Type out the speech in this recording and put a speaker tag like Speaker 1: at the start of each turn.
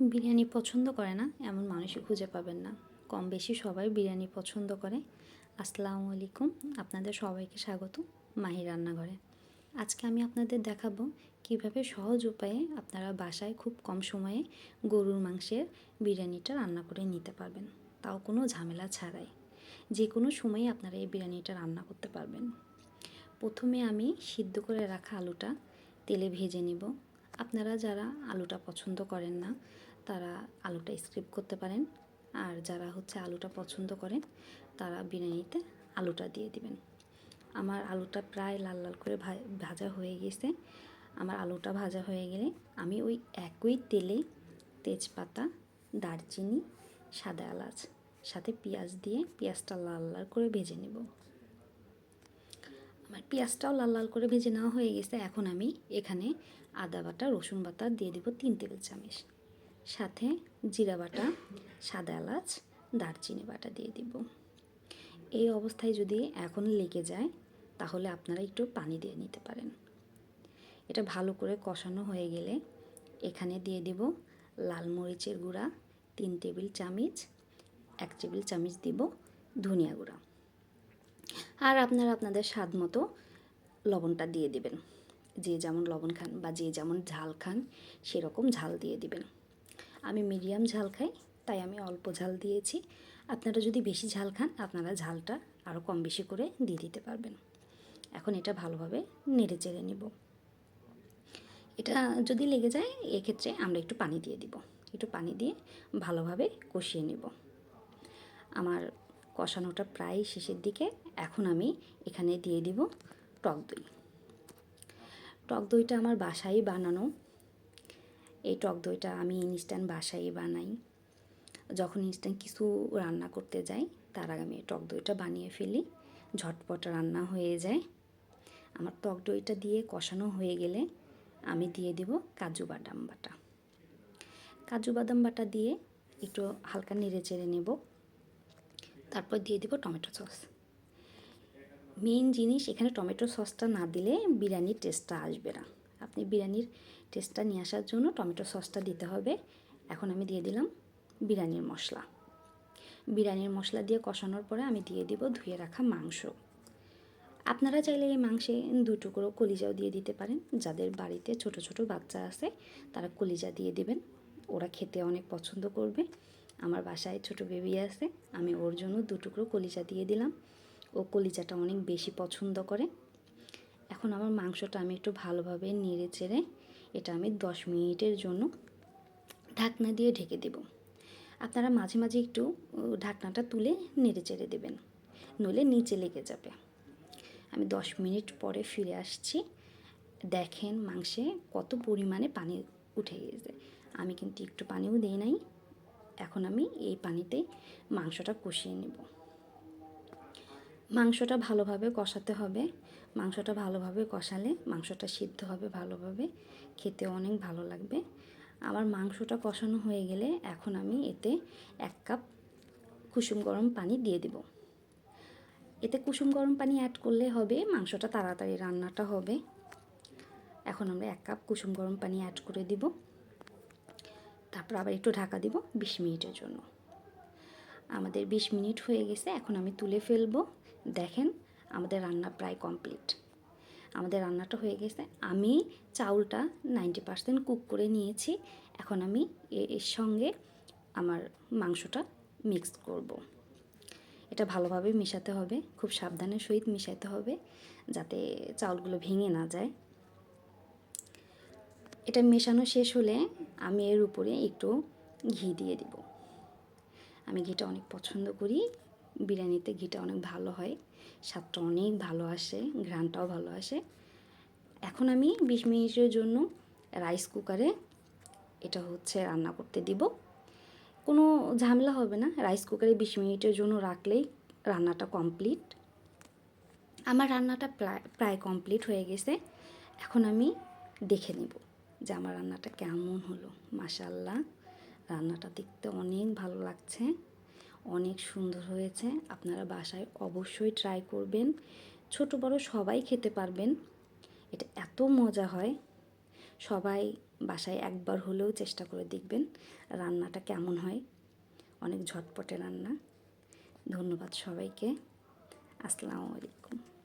Speaker 1: বিরিয়ানি পছন্দ করে না, এমন মানুষই খুঁজে পাবেন না। কম বেশি সবাই বিরিয়ানি পছন্দ করে। আসসালামু আলাইকুম, আপনাদের সবাইকে স্বাগত মাহি রান্নাঘরে। আজকে আমি আপনাদের দেখাবো কীভাবে সহজ উপায়ে আপনারা বাসায় খুব কম সময়ে গরুর মাংসের বিরিয়ানিটা রান্না করে নিতে পারবেন। তাও কোনো ঝামেলা ছাড়াই। যে কোনো সময়ে আপনারা এই বিরিয়ানিটা রান্না করতে পারবেন। প্রথমে আমি সিদ্ধ করে রাখা আলুটা তেলে ভেজে নিব। আপনারা যারা আলুটা পছন্দ করেন না, তারা আলুটা স্কিপ করতে পারেন। আর যারা হচ্ছে আলুটা পছন্দ করেন, তারা বিরিয়ানিতে আলুটা দিয়ে দিবেন। আমার আলুটা প্রায় লাল লাল করে ভাজা হয়ে গেছে। আমার আলুটা ভাজা হয়ে গেলে আমি ওই একই তেলে তেজপাতা, দারচিনি, সাদা এলাচ, সাথে পেঁয়াজ দিয়ে পেঁয়াজটা লাল লাল করে ভেজে নেব। আমার পেঁয়াজটাও লাল লাল করে ভেজে নেওয়া হয়ে গেছে। এখন আমি এখানে আদা বাটা, রসুন বাটা দিয়ে দেবো তিন টেবিল চামচ। সাথে জিরা বাটা, সাদা এলাচ, দারচিনি বাটা দিয়ে দিব। এই অবস্থায় যদি এখন লেগে যায়, তাহলে আপনারা একটু পানি দিয়ে নিতে পারেন। এটা ভালো করে কষানো হয়ে গেলে এখানে দিয়ে দিব লাল মরিচের গুঁড়া, তিন টেবিল চামচ, এক টেবিল চামচ দিব ধনিয়া গুঁড়া। আর আপনারা আপনাদের স্বাদ মতো লবণটা দিয়ে দিবেন। যে যেমন লবণ খান বা যে যেমন ঝাল খান, সেরকম ঝাল দিয়ে দিবেন। আমি মিডিয়াম ঝাল খাই, তাই আমি অল্প ঝাল দিয়েছি। আপনারা যদি বেশি ঝাল খান, আপনারা ঝালটা আরও কম বেশি করে দিয়ে দিতে পারবেন। এখন এটা ভালোভাবে নেড়ে চেড়ে নেব। এটা যদি লেগে যায়, এক্ষেত্রে আমরা একটু পানি দিয়ে দিব। একটু পানি দিয়ে ভালোভাবে কষিয়ে নেব। আমার কষানোটা প্রায় শেষের দিকে। এখন আমি এখানে দিয়ে দিব টক দই। টক দইটা আমার বাসায় বানানো। এই টক দইটা আমি ইনস্ট্যান্ট বাসায় বানাই। যখন ইনস্ট্যান্ট কিছু রান্না করতে যাই, তার আগে আমি টক দইটা বানিয়ে ফেলি। ঝটপট রান্না হয়ে যায়। আমার টক দইটা দিয়ে কষানো হয়ে গেলে আমি দিয়ে দিব কাজু বাদাম বাটা। কাজু বাদাম বাটা দিয়ে একটু হালকা নেড়ে চেড়ে নেব। তারপর দিয়ে দিব টমেটো সস। মেইন জিনিস এখানে টমেটো সসটা না দিলে বিরিয়ানির টেস্টটা আসবে না। আপনি বিরিয়ানির টেস্টটা নিয়ে আসার জন্য টমেটো সসটা দিতে হবে। এখন আমি দিয়ে দিলাম বিরিয়ানির মশলা। বিরিয়ানির মশলা দিয়ে কষানোর পরে আমি দিয়ে দিব ধুয়ে রাখা মাংস। আপনারা চাইলে এই মাংসে দু টুকরো কলিজাও দিয়ে দিতে পারেন। যাদের বাড়িতে ছোট ছোট বাচ্চা আছে, তারা কলিজা দিয়ে দিবেন। ওরা খেতে অনেক পছন্দ করবে। আমার বাসায় ছোট বেবি আছে, আমি ওর জন্য দু টুকরো কলিজা দিয়ে দিলাম। ও কলিজাটা অনেক বেশি পছন্দ করে। এখন আমার মাংসটা আমি একটু ভালোভাবে নেড়ে চেড়ে এটা আমি দশ মিনিটের জন্য ঢাকনা দিয়ে ঢেকে দেব। আপনারা মাঝে মাঝে একটু ঢাকনাটা তুলে নেড়ে চেড়ে দেবেন, নইলে নিচে লেগে যাবে। আমি দশ মিনিট পরে ফিরে আসছি। দেখেন মাংসে কত পরিমাণে পানি উঠে গেছে। আমি কিন্তু একটু পানিও দিই নাই। এখন আমি এই পানিতেই মাংসটা কষিয়ে নেব। মাংসটা ভালোভাবে কষাতে হবে। মাংসটা ভালোভাবে কষালে মাংসটা সিদ্ধ হবে ভালোভাবে। খেতে অনেক ভালো লাগবে। আমার মাংসটা কষানো হয়ে গেলে এখন আমি এতে এক কাপ কুসুম গরম পানি দিয়ে দেব। এতে কুসুম গরম পানি অ্যাড করলে হবে, মাংসটা তাড়াতাড়ি রান্নাটা হবে। এখন আমরা এক কাপ কুসুম গরম পানি অ্যাড করে দিব। তারপর আবার একটু ঢাকা দিব বিশ মিনিটের জন্য। আমাদের বিশ মিনিট হয়ে গেছে, এখন আমি তুলে ফেলব। দেখেন, আমাদের রান্না প্রায় কমপ্লিট। আমাদের রান্নাটা হয়ে গেছে। আমি চাউলটা নাইনটি পার্সেন্ট কুক করে নিয়েছি। এখন আমি এর সঙ্গে আমার মাংসটা মিক্স করব। এটা ভালোভাবে মেশাতে হবে, খুব সাবধানের সহিত মেশাতে হবে, যাতে চাউলগুলো ভেঙে না যায়। এটা মেশানো শেষ হলে আমি এর উপরে একটু ঘি দিয়ে দিব। আমি ঘিটা অনেক পছন্দ করি। বিরিয়ানিতে ঘিটা অনেক ভালো হয়। স্বাদটা অনেক ভালো আসে ঘ্রানটাও ভালো আসে। এখন আমি বিশ মিনিটের জন্য রাইস কুকারে এটা হচ্ছে রান্না করতে দিব। কোনো ঝামেলা হবে না রাইস কুকারে বিশ মিনিটের জন্য রাখলেই রান্নাটা কমপ্লিট আমার রান্নাটা প্রায় প্রায় কমপ্লিট হয়ে গেছে। এখন আমি দেখে নেব। যে আমার রান্নাটা কেমন হলো। মাশাল্লাহ রান্নাটা দেখতে অনেক ভালো লাগছে, অনেক সুন্দর হয়েছে। আপনারা বাসায় অবশ্যই ট্রাই করবেন। ছোট বড় সবাই খেতে পারবেন। এটা এত মজা হয়। সবাই বাসায় একবার হলেও চেষ্টা করে দেখবেন রান্নাটা কেমন হয়। অনেক ঝটপটে রান্না। ধন্যবাদ সবাইকে। আসসালামু আলাইকুম।